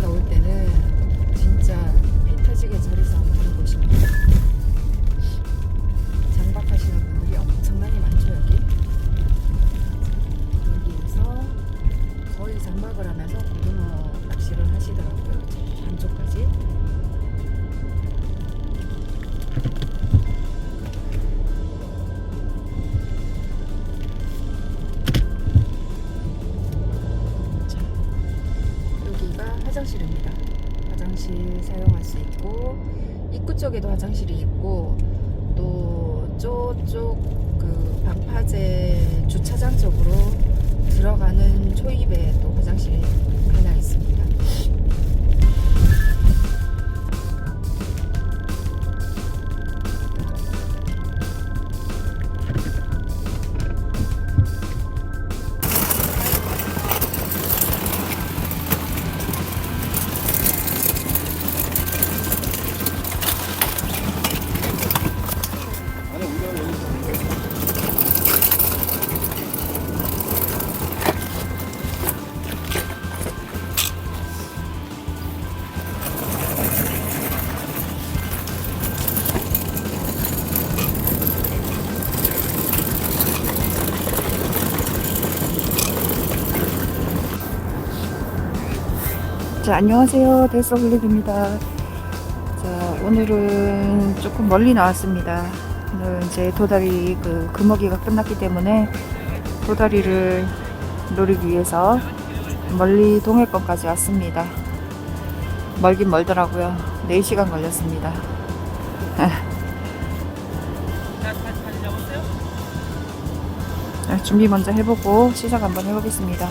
올라올 때는 화장실 사용할 수 있고 입구 쪽에도 화장실이 있고 또 저쪽 그 방파제 주차장 쪽으로 들어가는 초입에 또 화장실이 하나 자, 안녕하세요. 데스홀릭입니다. 자, 오늘은 조금 멀리 나왔습니다. 오늘 이제 도다리 그 금어기가 끝났기 때문에 도다리를 노리기 위해서 멀리 동해권까지 왔습니다. 멀긴 멀더라고요. 4시간 걸렸습니다. 자, 준비 먼저 해보고 시작 한번 해보겠습니다.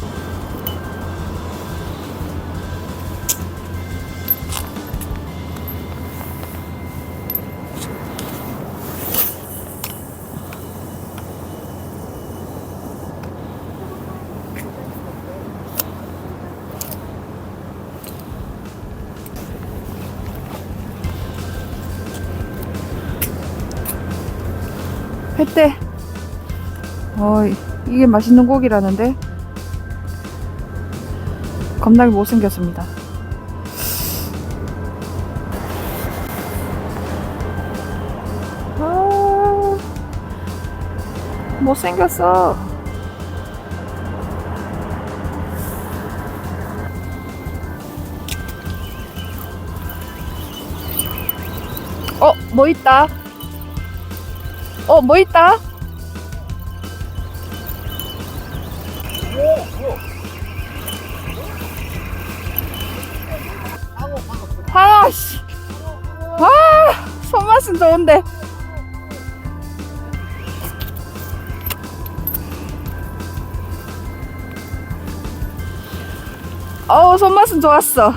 횟대. 어, 이게 맛있는 고기라는데? 겁나게 못생겼습니다. 아, 못생겼어. 어, 뭐 있다. 어, 뭐 있다? 아, 씨. 아, 손맛은 좋은데. 어우, 손맛은 좋았어.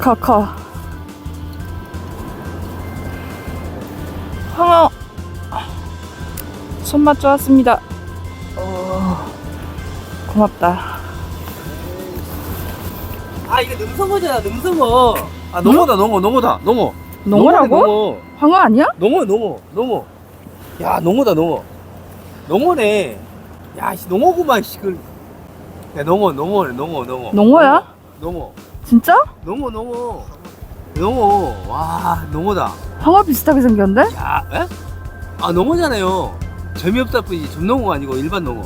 커, 커. 황어. 손맛 좋았습니다. 어, 고맙다. 아 이거 능성어잖아 능성어 아 농어다 농어 농어다 농어 농어라고? 농어 황어 아니야? 농어 농어 농어 야 농어다 농어 농어네 야 씨, 농어구만 씨그 야 농어 농어네 농어 농어 농어야? 농어 진짜? 농어 농어 농어 와 농어다 황어 비슷하게 생겼는데? 야 에? 아 농어잖아요 재미없다 뿐이지 좀농어가 아니고 일반 농어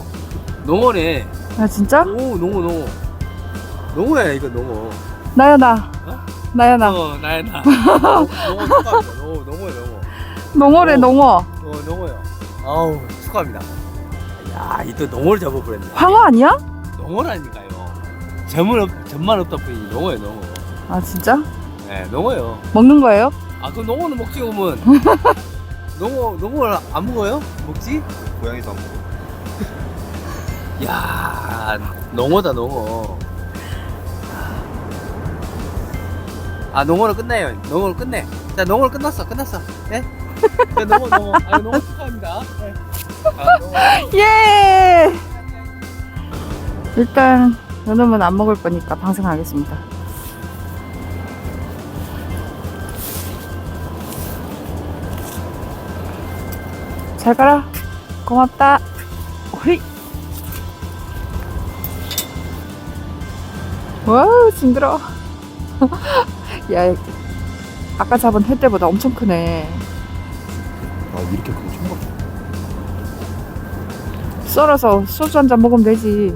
농어네 아, 진짜? 오 농어 농어 농어야 이거 농어 나야, 나. 어? 나야, 나. 어, 나야 나. 농어 축하합니다. 농어, 농어, 농어. 농어래, 어. 농어. 어, 농어요. 아우, 축하합니다. 야, 이 또 농어를 잡아버렸네. 황어 아니야? 농어라니까요. 점은 없, 점만 없다 뿐이 농어예요, 농어. 아, 진짜? 네, 농어요. 먹는 거예요? 아, 그 농어는 먹지, 그러면. 농어, 농어를 안 먹어요? 먹지? 고양이도 안 먹어. 야, 농어다, 농어. 아, 농어를 끝내요. 농어를 끝내. 자, 농어를 끝났어, 끝났어. 네? 자, 농어, 농어. 아, 농어 축하합니다. 네. 아, 농어. 예! 일단, 요놈은 안 먹을 거니까 방생하겠습니다. 잘 가라. 고맙다. 호이. 와우, 징그러. 야, 아까 잡은 회 때보다 엄청 크네. 아 이렇게 크고 처음. 썰어서 소주 한 잔 먹으면 되지.